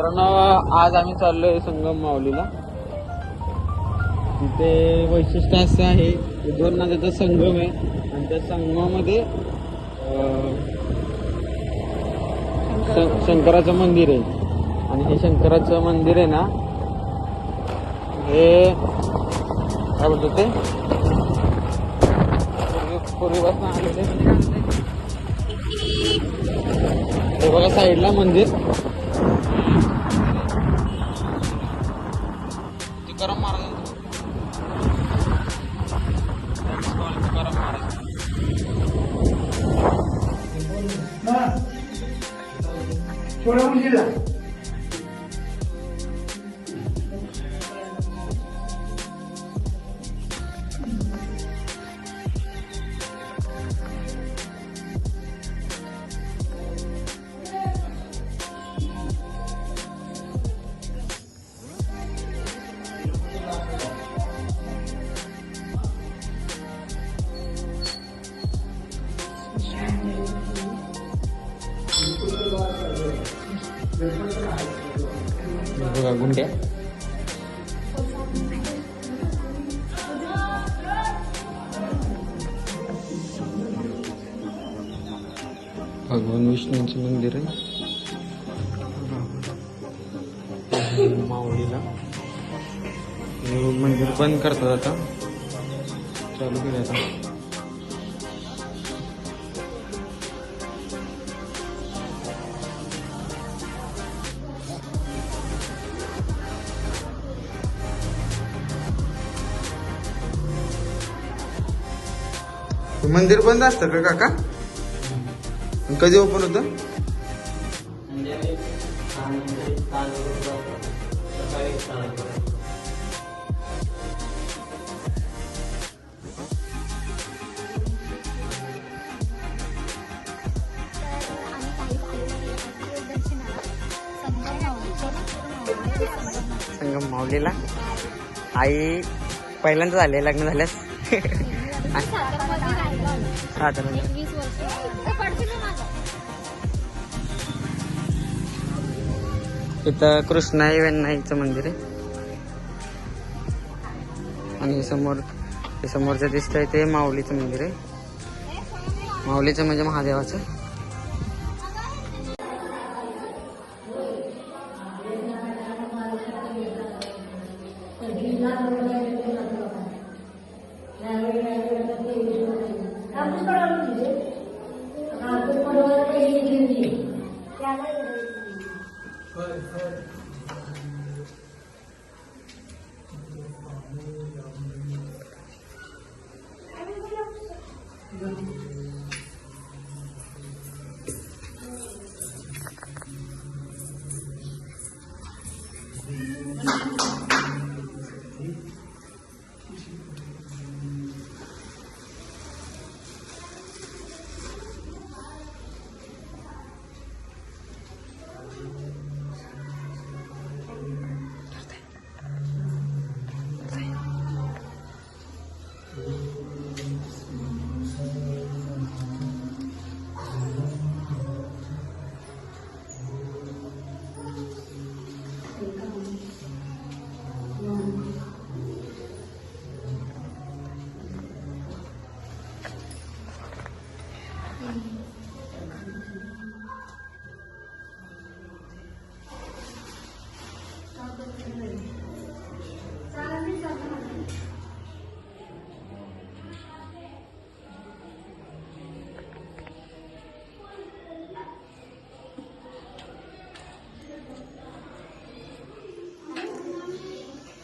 मित्रांनो आज आम्ही चाललोय संगम माऊलीला. तिथे वैशिष्ट्य असं आहे दोन नद्याचा संगम आहे. आणि त्या संगमामध्ये शंकराचं मंदिर आहे. आणि हे शंकराचं मंदिर आहे ना हे काय बोलतो ते? पूर्वीपासून आलेले. हे बघा साईडला मंदिर. por la. बघा गुंड्या भगवान विष्णूंचं मंदिर आहे. माऊलीला. मंदिर बंद करतात आता. चालू केलं आता. मंदिर बंद असतं का काका? आणि कधी ओपन होतं संगम माऊलीला. आई पहिल्यांदा झाले लग्न झाल्यास. साधारण म्हणजे. इथं कृष्णाई वेण्णाईचं मंदिर आहे. आणि हे समोर हे समोरचं दिसतंय ते माऊलीचं मंदिर आहे. माऊलीचं म्हणजे महादेवाचं.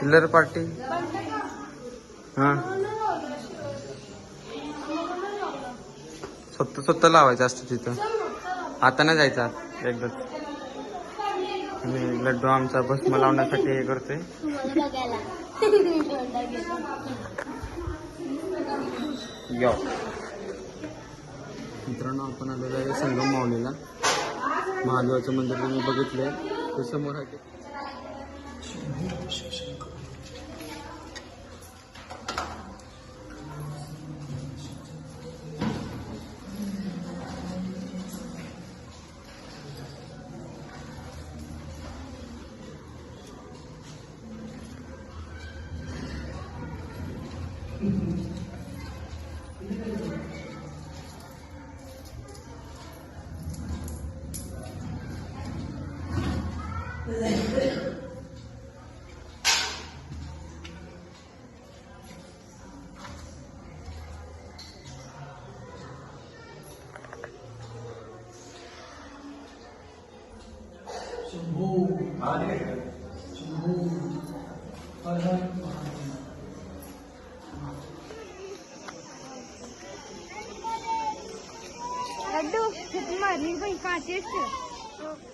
चिल्लर पार्टी हा. स्वतः स्वतः लावायचं असतं तिथं. आता नाही जायचं एकदा. मी आणि लड्डू आमचा भस्म लावण्यासाठी हे करतोय. यो. मित्रांनो आपण आलेलो आहे संगम माऊलीला. महादेवाचं मंदिर तुम्ही बघितलंय. ते समोर आहे. 学生格。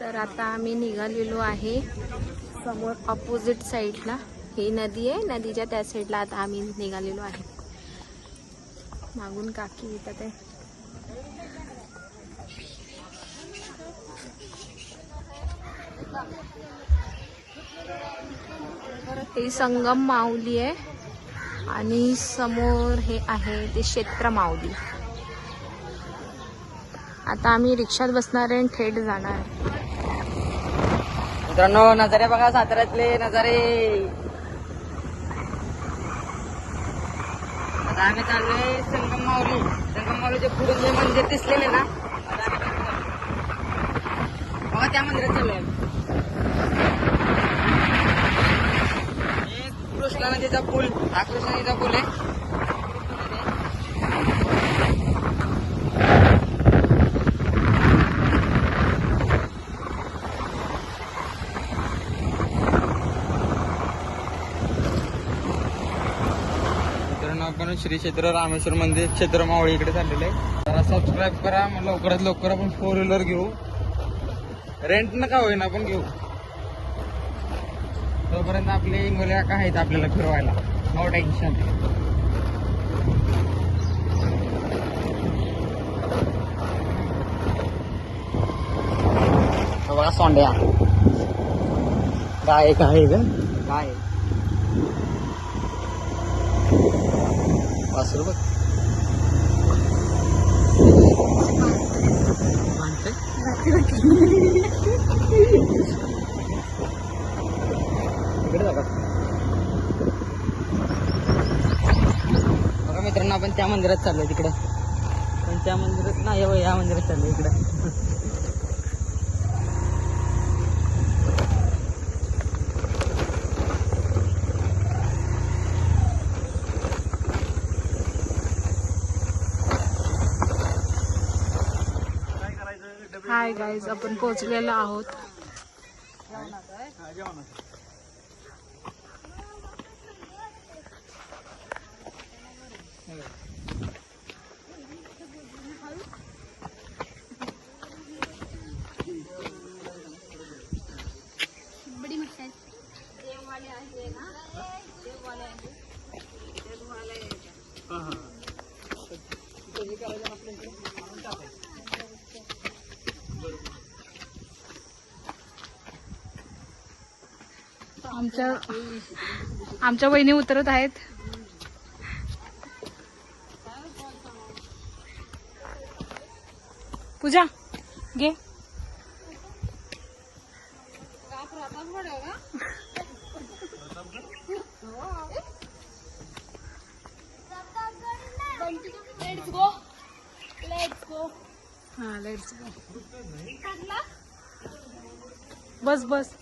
तर आता आम्ही निघालेलो आहे समोर अपोजिट साईडला ही नदी आहे नदीच्या त्या साईडला आता आम्ही निघालेलो आहे. मागून काकी येतात आहे. हे संगम माऊली आहे आणि समोर हे आहे ते क्षेत्र माऊली. आता आम्ही रिक्षात बसणार आहे आणि थेट जाणार आहे मित्रांनो नजारे बघा साताऱ्यातले नजारे आता आम्ही चाललोय संगम माऊली संगम माऊलीचे पुढे जे मंदिर दिसलेले ना आता आम्ही चाललोय. बघा त्या मंदिरात चाललोय आम्ही. कृष्णा नदीचा पूल हा कृष्णा नदीचा पूल आहे मित्रांनो आपण श्री क्षेत्र रामेश्वर मंदिर क्षेत्र मावळी इकडे चाललेलं आहे. जरा सबस्क्राईब करा मग लवकरात लवकर आपण फोर व्हीलर घेऊ. रेंट न का होईना आपण घेऊ. तोपर्यंत आपले इंगोले का आहेत आपल्याला फिरवायला? नो टेन्शन बघा सोंड्या. गाय काय आहे गाय वासरू बघ इकडे बघा. मित्रांनो आपण त्या मंदिरात चाललोय तिकडं. पण त्या मंदिरात नाही हो, या मंदिरात चाललोय इकडं. हाय गाईज आपण पोहोचलेलो आहोत. आमच्या आमच्या वहिनी उतरत आहेत. पूजा घे. हा लेट्स गो बस बस.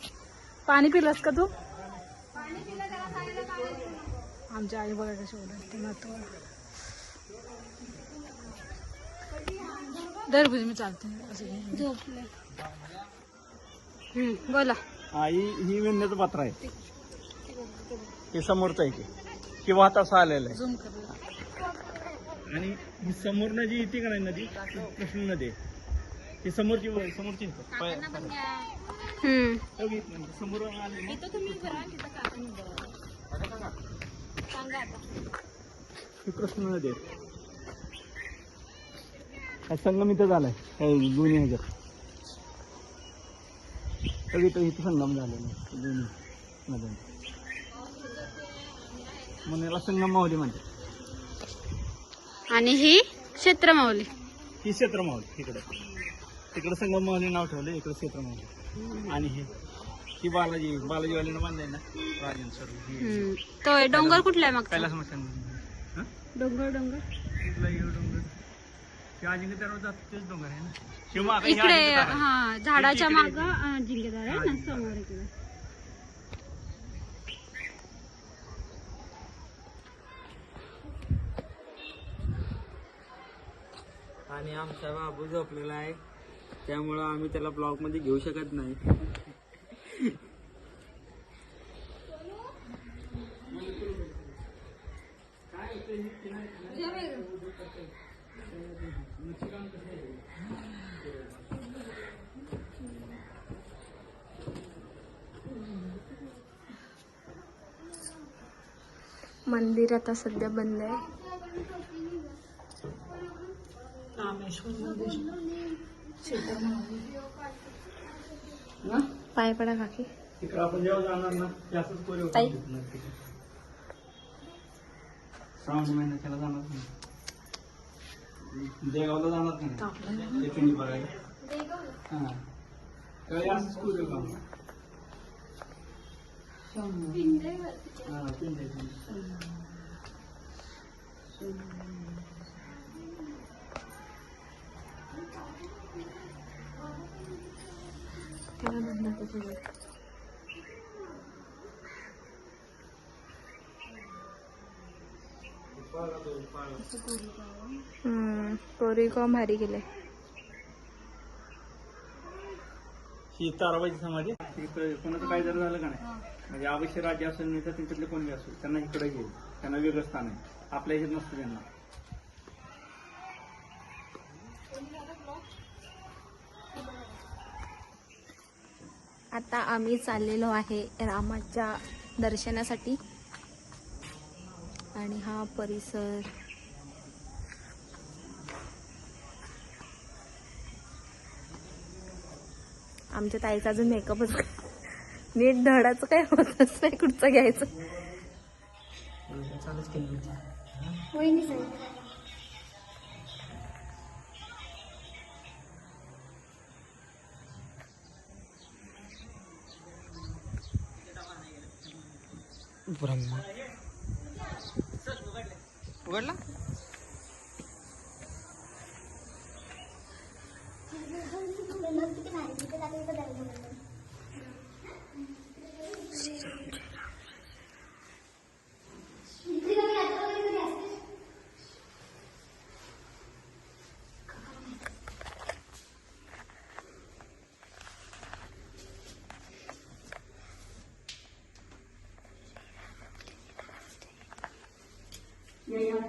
पाणी पिलंस का तू? आमच्या आई बघा कशी ओरडते नातू दर भुजी मी चालते. असं बोला. आई ही विंध्याचं पात्र आहे. हे समोरचं आहे की? किंवा आता असं आलेलं आहे. आणि समोरनं जी येते का नाही नदी? कृष्ण नदी ही समोरची समोरची आहे का? पाय- हम्म. इथनं, समोर आले ना. ही कृष्ण नदी आहे हा संगम इथं झालाय. काय दोन्ही ह्याच्यात. बघ इथं इथं संगम झालेला आहे, दोन्ही नद्यांचा म्हणून याला संगम माऊली म्हणतात. आणि ही क्षेत्रमावली ही क्षेत्र माऊली इकडे. तिकडे संगम माऊली नाव ठेवलं इकडे क्षेत्र माऊली आणि हे ही बालाजी बालाजीवालीनं बांधलंय ना राजन सर. हम्म. तो डोंगर कुठला आहे मग कैलास मशान डोंगर डोंगर. डोंगर? ते अजिंक्य त्यावर जातो तेच डोंगर आहे ना? शिवमा आता हे इकडे अजिंक्यतारा आहे. हा झाडाच्या इकडे- माग जिंकेदार आहे ना समोर इकडे. आणि आमचा बाबू झोपलेला आहे. त्यामुळं आम्ही त्याला ब्लॉगमध्ये घेऊ शकत नाही. मंदिर आता सध्या बंद आहे. पाय पडा काकी. तिकडे आपण जेव्हा जाणार ना असंच कोरे ताई. श्रावण महिन्यात त्याला जाणार नाही. देगावला जाणार नाही. ते पिंडी बघायला. हा. कोरे काम हा पिंडी आहे, पिंडी. हम्म कोरीगाव भारी गेले? ही कोणाचं काय जर झालं का नाही? म्हणजे अवश्य राज्य असेल नाही तर त्यांच्यातले कोणी असेल त्यांना इकडे घेईल. त्यांना वेगळं स्थान आहे. आपल्या ह्याच्यात नसतं त्यांना. आता आम्ही चाललेलो आहे रामाच्या दर्शनासाठी. आणि हा परिसर आमच्या ताईचा अजून मेकअपच नीट धडाचं काय होतच नाही कुठचं घ्यायचं? ब्रह्मा उघडला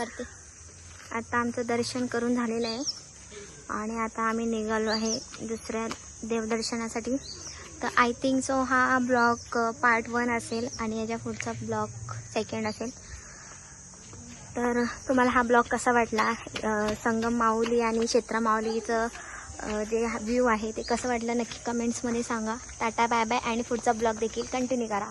वरती. आता आमचं दर्शन करून झालेलं आहे. आणि आता आम्ही निघालो आहे दुसऱ्या देवदर्शनासाठी. तर आय थिंक सो हा ब्लॉग पार्ट वन असेल आणि याच्या पुढचा ब्लॉग सेकंड असेल. तर तुम्हाला हा ब्लॉग कसा वाटला? संगम माऊली आणि क्षेत्रा माऊलीचं जे व्ह्यू आहे ते कसं वाटलं? नक्की कमेंट्समध्ये सांगा. टाटा बाय बाय आणि पुढचा ब्लॉग देखील कंटिन्यू करा.